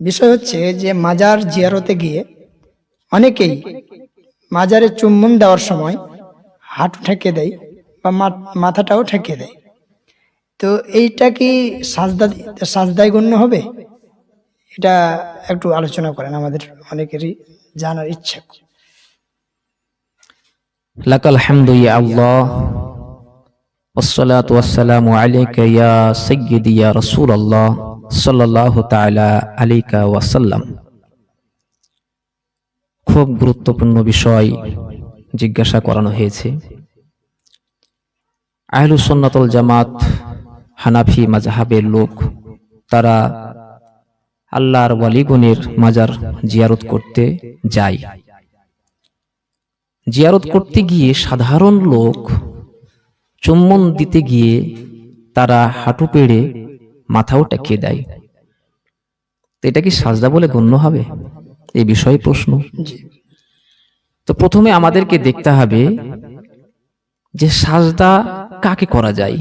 বিষয় হচ্ছে যে মাজার জিয়ারতে গিয়ে অনেকেই মাজারে চুম্বন দেওয়ার সময় হাঁটু ঠেকে দেয় বা মা- মাথাটাও ঠেকে দেয় তো এইটা কি সাজদা সাজদায় গণ্য হবে এটা একটু আলোচনা করেন আমাদের অনেকেরই জানার ইচ্ছা لك الحمد يا الله والصلاة والسلام عليك يا سيدي يا رسول الله সাল্লাহ তালা আলিকা ওয়াসাল্লাম। খুব গুরুত্বপূর্ণ বিষয় জিজ্ঞাসা করানো হয়েছে। আহলুসন্নাতল জামাত হানাফি মাজহাবের লোক, তারা আল্লাহর ওয়ালিগুনের মাজার জিয়ারত করতে যায়। জিয়ারত করতে গিয়ে সাধারণ লোক চুম্বন দিতে গিয়ে তারা হাঁটু পেড়ে মাথাও টেকিয়ে দেয়। তো এটা কি সাজদা বলে গণ্য হবে? এই বিষয়ে প্রশ্ন। তো প্রথমে আমাদেরকে দেখতে হবে যে সাজদা কাকে করা যায়।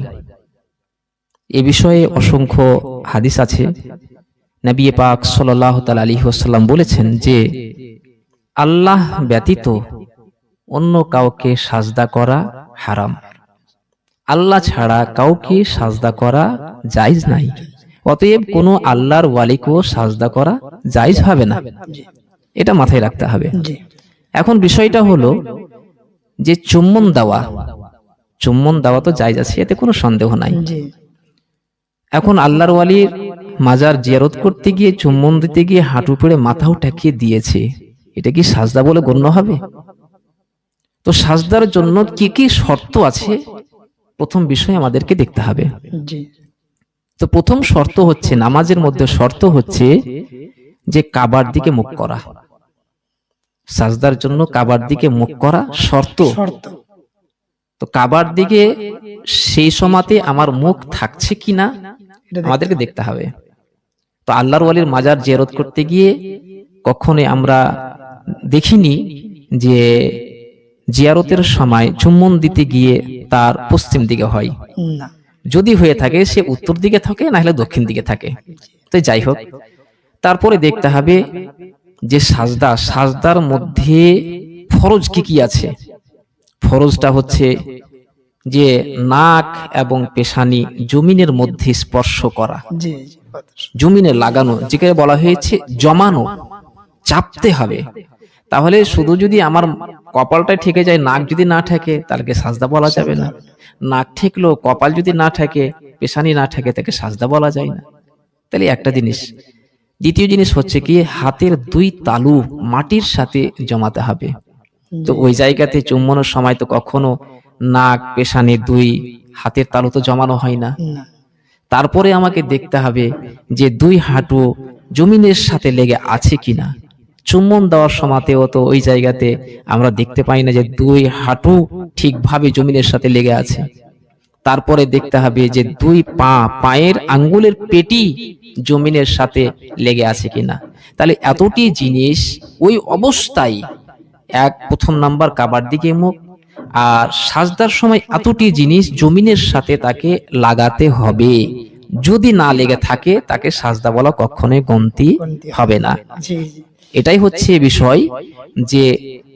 এ বিষয়ে অসংখ্য হাদিস আছে। নবী পাক সাল্লাহ তাল আলী ওসাল্লাম বলেছেন যে আল্লাহ ব্যতীত অন্য কাউকে সাজদা করা হারাম। আল্লাহ ছাড়া কাউকে সাজদা করা জায়েজ নাই। অতএব কোনো আল্লাহর ওয়ালিকেও সাজদা করা জায়েজ হবে না। এটা মাথায় রাখতে হবে। এখন বিষয়টা হলো যে চুম্বন দেওয়া। চুম্বন দেওয়া তো জায়জ আছে এতে কোনো সন্দেহ নাই। এখন আল্লাহর ওয়ালির মাজার জিয়ারত করতে গিয়ে চুম্বন দিতে গিয়ে হাঁটু পেড়ে মাথাও ঠেকিয়ে দিয়েছে এটা কি সাজদা বলে গণ্য হবে? তো সাজদার জন্য কি কি শর্ত আছে? প্রথম বিষয় আমাদেরকে দেখতে হবে। তো প্রথম শর্ত হচ্ছে নামাজের মধ্যে শর্ত হচ্ছে যে কাবার দিকে মুখ করা। সাজদার জন্য কাবার দিকে মুখ করা শর্ত। তো কাবার দিকে সেই সময়তে আমার মুখ থাকছে কিনা আমাদেরকে দেখতে হবে। তো আল্লাহর ওয়ালির মাজার জিয়ারত করতে গিয়ে কখনোই আমরা দেখিনি যে জিয়ারতের সময় চুম্বন দিতে গিয়ে তার পশ্চিম দিকে হয়। না। যদি হয়ে থাকে সে উত্তর দিকে থাকে না হলে দক্ষিণ দিকে থাকে। তো যাই হোক তারপরে দেখতে হবে যে সাজদা সাজদার মধ্যে ফরজ কি কি আছে? ফরজটা হচ্ছে যে নাক এবং পেশানি জমিনের মধ্যে স্পর্শ করা। জমিনে লাগানো যেখানে বলা হয়েছে জমানো চাপতে হবে। তাহলে শুধু যদি আমার কপালটা ঠেকে যায় নাক যদি না ঠেকে তাহলে সাজদা বলা যাবে না? নাক ঠেকলো কপাল যদি না ঠেকে পেশানি না ঠেকে তাকে সাজদা বলা যায় না? তাহলে একটা জিনিস দ্বিতীয় জিনিস হচ্ছে কি হাতের দুই তালু মাটির সাথে জমাতে হবে। তো ওই জায়গাতে চুম্বনের সময় তো কখনো নাক পেশানি দুই হাতের তালু তো জমানো হয় না। না। তারপরে আমাকে দেখতে হবে যে দুই হাঁটু জমিনের সাথে লেগে আছে কিনা। চুম্বন দেওয়ার সময়তেও তো ওই জায়গাতে আমরা দেখতে পাই না যে দুই হাঁটু ঠিকভাবে জমিনের সাথে লেগে আছে। তারপরে দেখতে হবে যে দুই পা পায়ের আঙ্গুলের পেটি জমিনের সাথে লেগে আছে কিনা। তাহলে এতটি জিনিস ওই অবস্থায় এক প্রথম নাম্বার কাবার দিকে মুখ আর সাজদার সময় এতটি জিনিস জমিনের সাথে তাকে লাগাতে হবে। যদি না লেগে থাকে তাকে সাজদা বলা কখনোই গন্তি হবে না। এটাই হচ্ছে বিষয় যে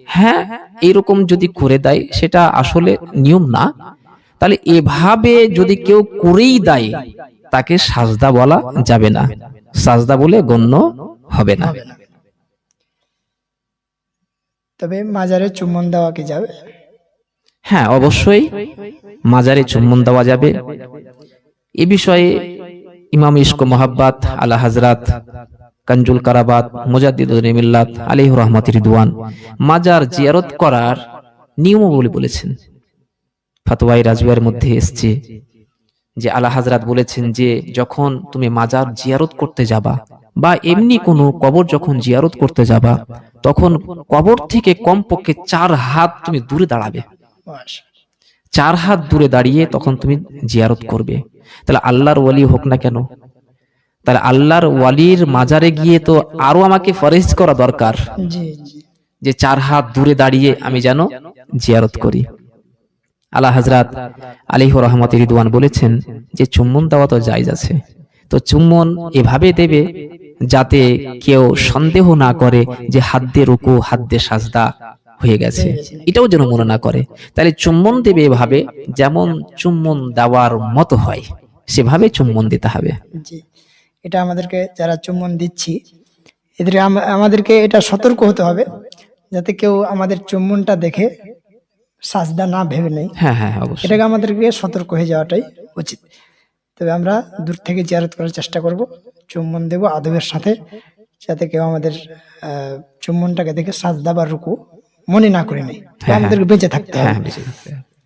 হ্যাঁ এরকম যদি করে দেয় সেটা আসলে নিয়ম না। তাহলে এভাবে যদি কেউ করেই দেয় তাকে সাজদা বলা যাবে না। সাজদা বলে গণ্য হবে না। তবে মাজারে চুম্বন দেওয়া কি যাবে? হ্যাঁ অবশ্যই মাজারে চুম্বন দেওয়া যাবে। এ বিষয়ে ইমাম ইস্ক মোহাব্বাত আলা হাজরাত কাঞ্জুল মুজাদ্দিদুল মিল্লাত, আলাইহ রহমত রিদওয়ান। মাজার জিয়ারত করার নিয়মাবলী বলেছেন। ফাতোয়াই রাজুয়ার মধ্যে এসছে যে আলা হাজরাত বলেছেন যে যখন তুমি মাজার জিয়ারত করতে যাবা বা এমনি কোনো কবর যখন জিয়ারত করতে যাবা, তখন কবর থেকে কমপক্ষে চার হাত তুমি দূরে দাঁড়াবে। চার হাত দূরে দাঁড়িয়ে তখন তুমি জিয়ারত করবে। তাহলে আল্লাহর ওয়ালি হোক না কেন তাহলে আল্লাহর ওয়ালির মাজারে গিয়ে তো আরও আমাকে ফরেজ করা দরকার। যে চার হাত দূরে দাঁড়িয়ে আমি যেন জিয়ারত করি। আল্লাহ হাজরাত আলিহ রহমত রিদওয়ান বলেছেন যে চুম্বন দেওয়া তো জায়জ আছে। তো চুম্বন এভাবে দেবে যাতে কেউ সন্দেহ না করে যে হাত দিয়ে রুকু হাত দিয়ে সাজদা হয়ে গেছে। এটাও যেন মনে না করে। তাহলে চুম্বন দেবে এভাবে যেমন চুম্বন দেওয়ার মতো হয় সেভাবে চুম্বন দিতে হবে। এটা আমাদেরকে যারা চুম্বন দিচ্ছি এদের আমাদেরকে এটা সতর্ক হতে হবে যাতে কেউ আমাদের চুম্বনটা দেখে সাজদা না ভেবে নেই হ্যাঁ হ্যাঁ অবশ্যই। এটাকে আমাদেরকে সতর্ক হয়ে যাওয়াটাই উচিত। তবে আমরা দূর থেকে জিয়ারত করার চেষ্টা করব চুম্বন দেব আদবের সাথে যাতে কেউ আমাদের চুম্বনটাকে দেখে সাজদা বা রুকু মনে না করে নেই হ্যাঁ, আমাদেরকে বেঁচে হ্যাঁ থাকতে হবে।